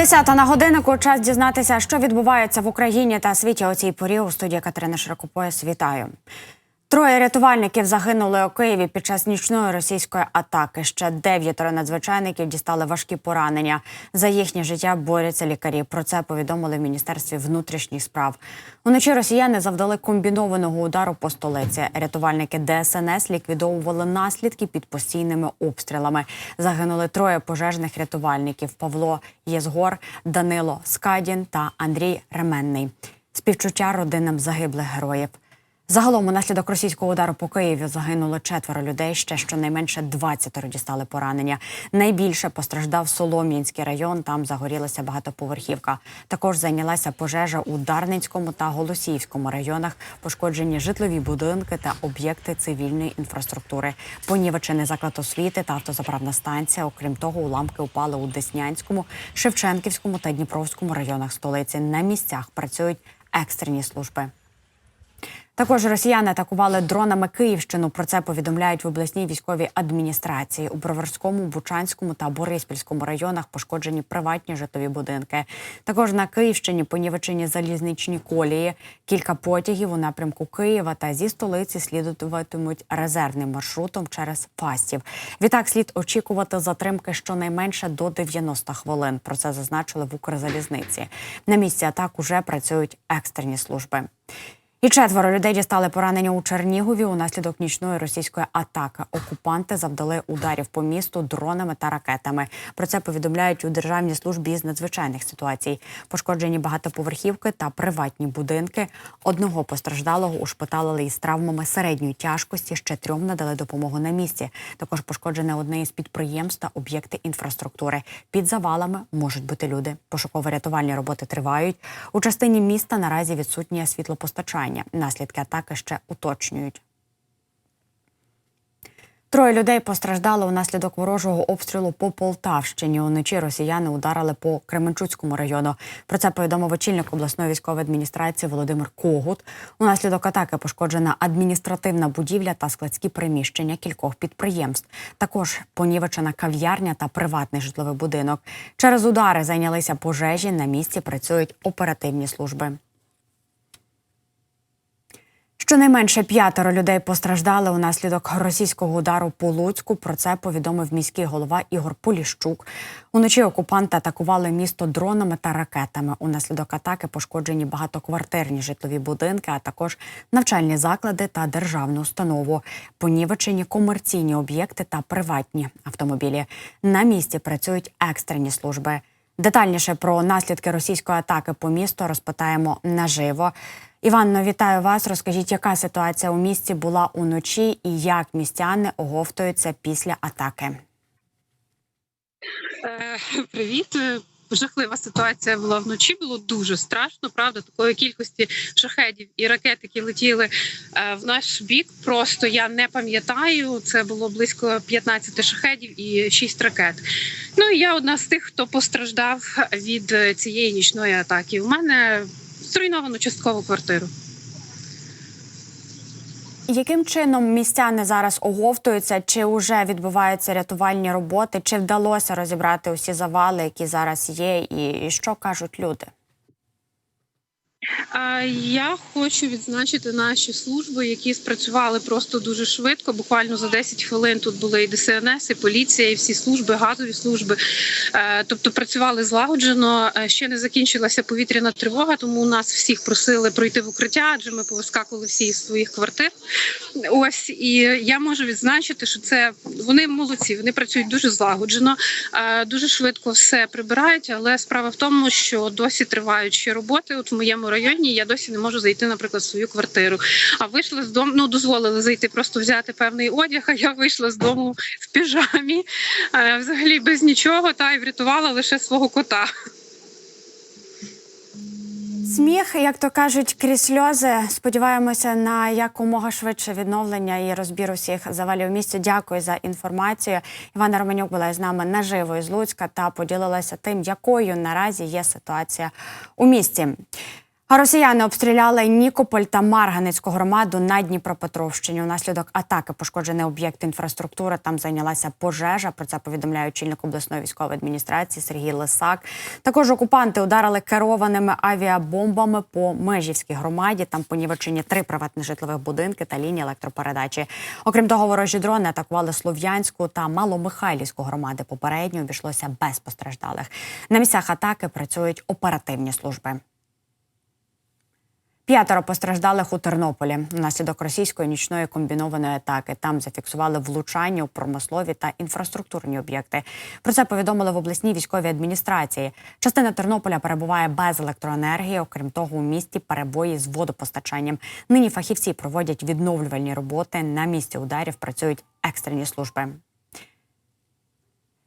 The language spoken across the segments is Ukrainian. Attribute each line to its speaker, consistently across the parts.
Speaker 1: Десята на годиннику. Час дізнатися, що відбувається в Україні та світі у цій порі. У студії Катерина Широкопояс. Вітаю. Троє рятувальників загинули у Києві під час нічної російської атаки. Ще дев'ятеро надзвичайників дістали важкі поранення. За їхнє життя борються лікарі. Про це повідомили в міністерстві внутрішніх справ. Уночі росіяни завдали комбінованого удару по столиці. Рятувальники ДСНС ліквідовували наслідки під постійними обстрілами. Загинули троє пожежних рятувальників: Павло Єзгор, Данило Скадін та Андрій Ременний. Співчуття родинам загиблих героїв. Загалом, унаслідок російського удару по Києві загинуло четверо людей. Ще щонайменше 20 дістали поранення. Найбільше постраждав Солом'янський район. Там загорілася багатоповерхівка. Також зайнялася пожежа у Дарницькому та Голосіївському районах. Пошкоджені житлові будинки та об'єкти цивільної інфраструктури. Понівечений заклад освіти та автозаправна станція. Окрім того, уламки упали у Деснянському, Шевченківському та Дніпровському районах столиці. На місцях працюють екстрені служби. Також росіяни атакували дронами Київщину. Про це повідомляють в обласній військовій адміністрації. У Броварському, Бучанському та Бориспільському районах пошкоджені приватні житлові будинки. Також на Київщині понівечені залізничні колії. Кілька потягів у напрямку Києва та зі столиці слідуватимуть резервним маршрутом через Фастів. Відтак слід очікувати затримки щонайменше до 90 хвилин. Про це зазначили в Укрзалізниці. На місці атак уже працюють екстрені служби. І четверо людей дістали поранення у Чернігові унаслідок нічної російської атаки. Окупанти завдали ударів по місту дронами та ракетами. Про це повідомляють у Державній службі з надзвичайних ситуацій. Пошкоджені багатоповерхівки та приватні будинки. Одного постраждалого ушпиталили із травмами середньої тяжкості. Ще трьом надали допомогу на місці. Також пошкоджене одне із підприємств та об'єкти інфраструктури. Під завалами можуть бути люди. Пошуково-рятувальні роботи тривають. У частині міста наразі відсутнє світлопостачання. Наслідки атаки ще уточнюють. Троє людей постраждало унаслідок ворожого обстрілу по Полтавщині. Уночі росіяни ударили по Кременчуцькому району. Про це повідомив очільник обласної військової адміністрації Володимир Когут. Унаслідок атаки пошкоджена адміністративна будівля та складські приміщення кількох підприємств. Також понівечена кав'ярня та приватний житловий будинок. Через удари зайнялися пожежі. На місці працюють оперативні служби. Щонайменше п'ятеро людей постраждали унаслідок російського удару по Луцьку. Про це повідомив міський голова Ігор Поліщук. Уночі окупанти атакували місто дронами та ракетами. Унаслідок атаки пошкоджені багатоквартирні житлові будинки, а також навчальні заклади та державну установу. Понівечені комерційні об'єкти та приватні автомобілі. На місці працюють екстрені служби. Детальніше про наслідки російської атаки по місту розпитаємо наживо. Іванно, вітаю вас. Розкажіть, яка ситуація у місті була уночі і як містяни оговтуються після атаки?
Speaker 2: Е, Привіт. Е, Жахлива ситуація була вночі. Було дуже страшно. Правда, такої кількості шахедів і ракет, які летіли е, в наш бік. Просто я не пам'ятаю. Це було близько 15 шахедів і 6 ракет. Ну і я одна з тих, хто постраждав від цієї нічної атаки. У мене зруйновано часткову квартиру.
Speaker 1: Яким чином містяни зараз оговтуються? Чи вже відбуваються рятувальні роботи? Чи вдалося розібрати усі завали, які зараз є, і що кажуть люди?
Speaker 2: Я хочу відзначити наші служби, які спрацювали просто дуже швидко. Буквально за 10 хвилин тут були і ДСНС, і поліція, і всі служби, газові служби. Е, Тобто працювали злагоджено. Е, Ще не закінчилася повітряна тривога, тому нас всіх просили пройти в укриття, адже ми повискакували всі із своїх квартир. Ось і я можу відзначити, що це вони молодці. Вони працюють дуже злагоджено, е, дуже швидко все прибирають. Але справа в тому, що досі тривають ще роботи. От в моєму районі я досі не можу зайти, наприклад, в свою квартиру. А вийшла з дому, ну дозволили зайти, просто взяти певний одяг. А я вийшла з дому в піжамі, е, взагалі без нічого, та й врятувала лише свого кота.
Speaker 1: Сміх, як то кажуть, крізь сльози. Сподіваємося на якомога швидше відновлення і розбір усіх завалів у місті. Дякую за інформацію. Івана Романюк була з нами наживо із Луцька та поділилася тим, якою наразі є ситуація у місті. Росіяни обстріляли Нікополь та Марганецьку громаду на Дніпропетровщині. Унаслідок атаки пошкоджений об'єкт інфраструктури. Там зайнялася пожежа. Про це повідомляє очільник обласної військової адміністрації Сергій Лисак. Також окупанти ударили керованими авіабомбами по Межівській громаді. Там понівечені три приватні житлових будинки та лінії електропередачі. Окрім того, ворожі дрони атакували Слов'янську та Маломихайлівську громади. Попередньо обійшлося без постраждалих. На місцях атаки працюють оперативні служби. П'ятеро постраждалих у Тернополі внаслідок російської нічної комбінованої атаки. Там зафіксували влучання у промислові та інфраструктурні об'єкти. Про це повідомили в обласній військовій адміністрації. Частина Тернополя перебуває без електроенергії. Окрім того, у місті перебої з водопостачанням. Нині фахівці проводять відновлювальні роботи. На місці ударів працюють екстрені служби.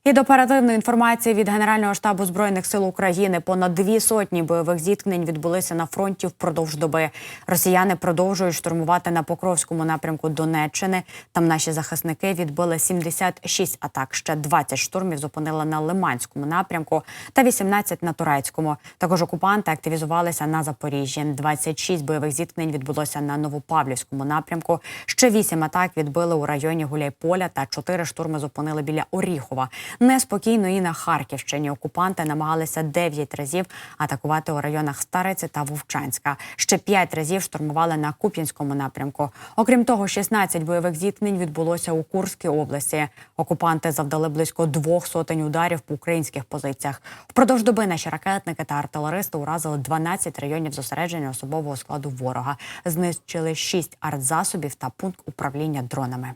Speaker 1: І до оперативної інформації від Генерального штабу збройних сил України понад дві сотні бойових зіткнень відбулися на фронті впродовж доби. Росіяни продовжують штурмувати на Покровському напрямку Донеччини. Там наші захисники відбили 76 атак. Ще 20 штурмів зупинили на Лиманському напрямку та 18 на Турецькому. Також окупанти активізувалися на Запоріжжі. 26 бойових зіткнень відбулося на Новопавлівському напрямку. Ще 8 атак відбили у районі Гуляйполя та 4 штурми зупинили біля Оріхова. Неспокійно і на Харківщині окупанти намагалися 9 разів атакувати у районах Стариці та Вовчанська. Ще 5 разів штурмували на Куп'янському напрямку. Окрім того, 16 бойових зіткнень відбулося у Курській області. Окупанти завдали близько двох сотень ударів по українських позиціях. Впродовж доби наші ракетники та артилеристи уразили 12 районів зосередження особового складу ворога. Знищили 6 артзасобів та пункт управління дронами.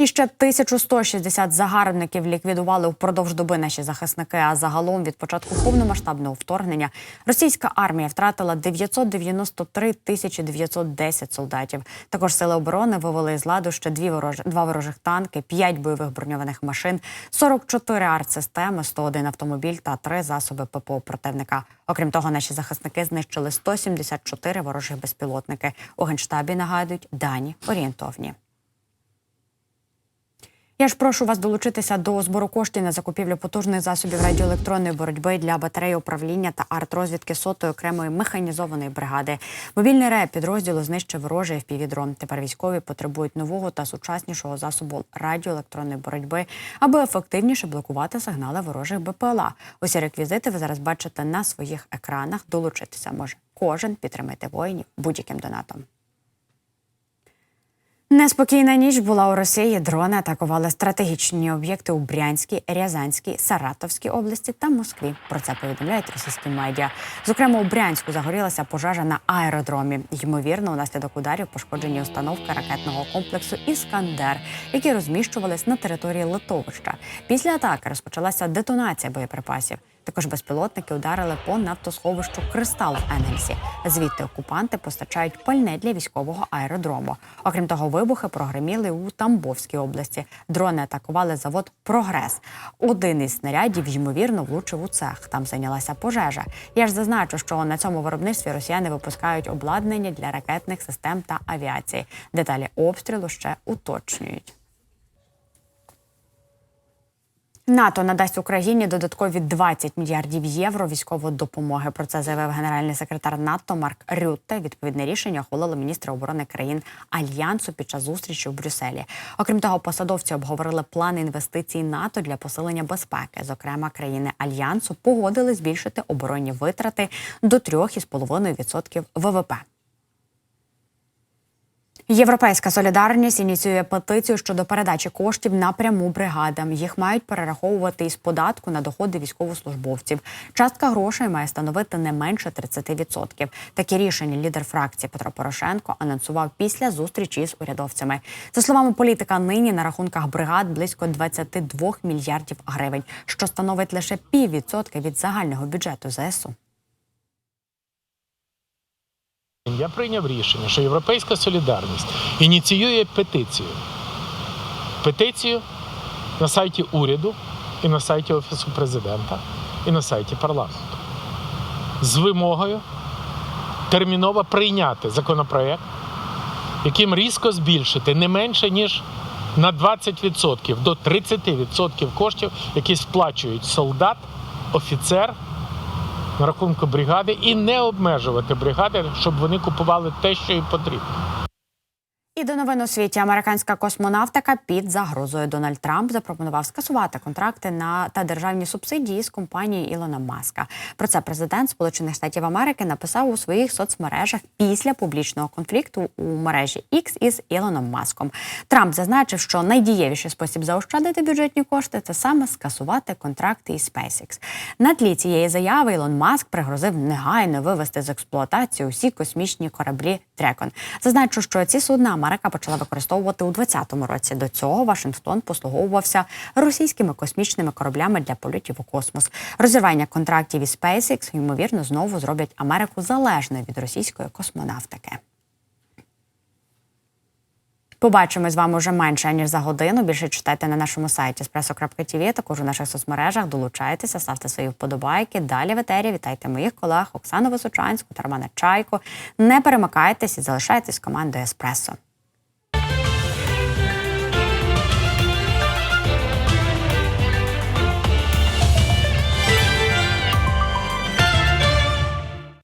Speaker 1: І ще 1160 загарбників ліквідували впродовж доби наші захисники. А загалом від початку повномасштабного вторгнення російська армія втратила 993 тисячі 910 солдатів. Також сили оборони вивели з ладу ще дві ворожі, два ворожих танки, 5 бойових броньованих машин, 44 артсистеми, 101 автомобіль та 3 засоби ППО противника. Окрім того, наші захисники знищили 174 ворожих безпілотники. У генштабі нагадують дані орієнтовні. Я ж прошу вас долучитися до збору коштів на закупівлю потужних засобів радіоелектронної боротьби для батареї управління та артрозвідки сотої окремої механізованої бригади. Мобільний реп підрозділу знищив ворожий впівдрон. Тепер військові потребують нового та сучаснішого засобу радіоелектронної боротьби, аби ефективніше блокувати сигнали ворожих БПЛА. Усі реквізити ви зараз бачите на своїх екранах. Долучитися може кожен підтримати воїнів будь-яким донатом. Неспокійна ніч була у Росії. Дрони атакували стратегічні об'єкти у Брянській, Рязанській, Саратовській області та Москві. Про це повідомляють російські медіа. Зокрема, у Брянську загорілася пожежа на аеродромі. Ймовірно, унаслідок ударів пошкоджені установки ракетного комплексу Іскандер, які розміщувались на території литовища. Після атаки розпочалася детонація боєприпасів. Також безпілотники ударили по нафтосховищу Кристал в Енгельсі. Звідти окупанти постачають пальне для військового аеродрому. Окрім того, вибухи прогреміли у Тамбовській області. Дрони атакували завод Прогрес. Один із снарядів ймовірно влучив у цех. Там зайнялася пожежа. Я ж зазначу, що на цьому виробництві росіяни випускають обладнання для ракетних систем та авіації. Деталі обстрілу ще уточнюють. НАТО надасть Україні додаткові 20 мільярдів євро військової допомоги. Про це заявив генеральний секретар НАТО Марк Рютте. Відповідне рішення ухвалили міністри оборони країн альянсу під час зустрічі у Брюсселі. Окрім того, посадовці обговорили плани інвестицій НАТО для посилення безпеки. Зокрема, країни альянсу погодили збільшити оборонні витрати до 3,5% ВВП. Європейська солідарність ініціює петицію щодо передачі коштів напряму бригадам. Їх мають перераховувати із податку на доходи військовослужбовців. Частка грошей має становити не менше 30%. Такі рішення лідер фракції Петро Порошенко анонсував після зустрічі з урядовцями. За словами політика, нині на рахунках бригад близько 22 мільярдів гривень, що становить лише піввідсотки від загального бюджету ЗСУ.
Speaker 3: Я прийняв рішення, що Європейська солідарність ініціює петицію. Петицію на сайті уряду і на сайті Офісу президента, і на сайті парламенту з вимогою терміново прийняти законопроект, яким різко збільшити не менше, ніж на 20% до 30% коштів, які сплачують солдат, офіцер рахунку бригади і не обмежувати бригади, щоб вони купували те, що їм потрібно.
Speaker 1: І до новин у світі американська космонавтика під загрозою Дональд Трамп запропонував скасувати контракти на та державні субсидії з компанії Ілона Маска. Про це президент Сполучених Штатів Америки написав у своїх соцмережах після публічного конфлікту у мережі X із Ілоном Маском. Трамп зазначив, що найдієвіший спосіб заощадити бюджетні кошти це саме скасувати контракти із SpaceX. На тлі цієї заяви Ілон Маск пригрозив негайно вивести з експлуатації усі космічні кораблі Дрекон. Зазначу, що ці судна Америка почала використовувати у 2020 році. До цього Вашингтон послуговувався російськими космічними кораблями для польотів у космос. Розірвання контрактів із SpaceX, ймовірно, знову зроблять Америку залежною від російської космонавтики. Побачимо з вами вже менше ніж за годину. Більше читайте на нашому сайті espresso.tv, також у наших соцмережах. Долучайтеся, ставте свої вподобайки. Далі в етері вітайте моїх колег Оксану Височанську та Романа Чайку. Не перемикайтесь і залишайтесь командою Еспресо.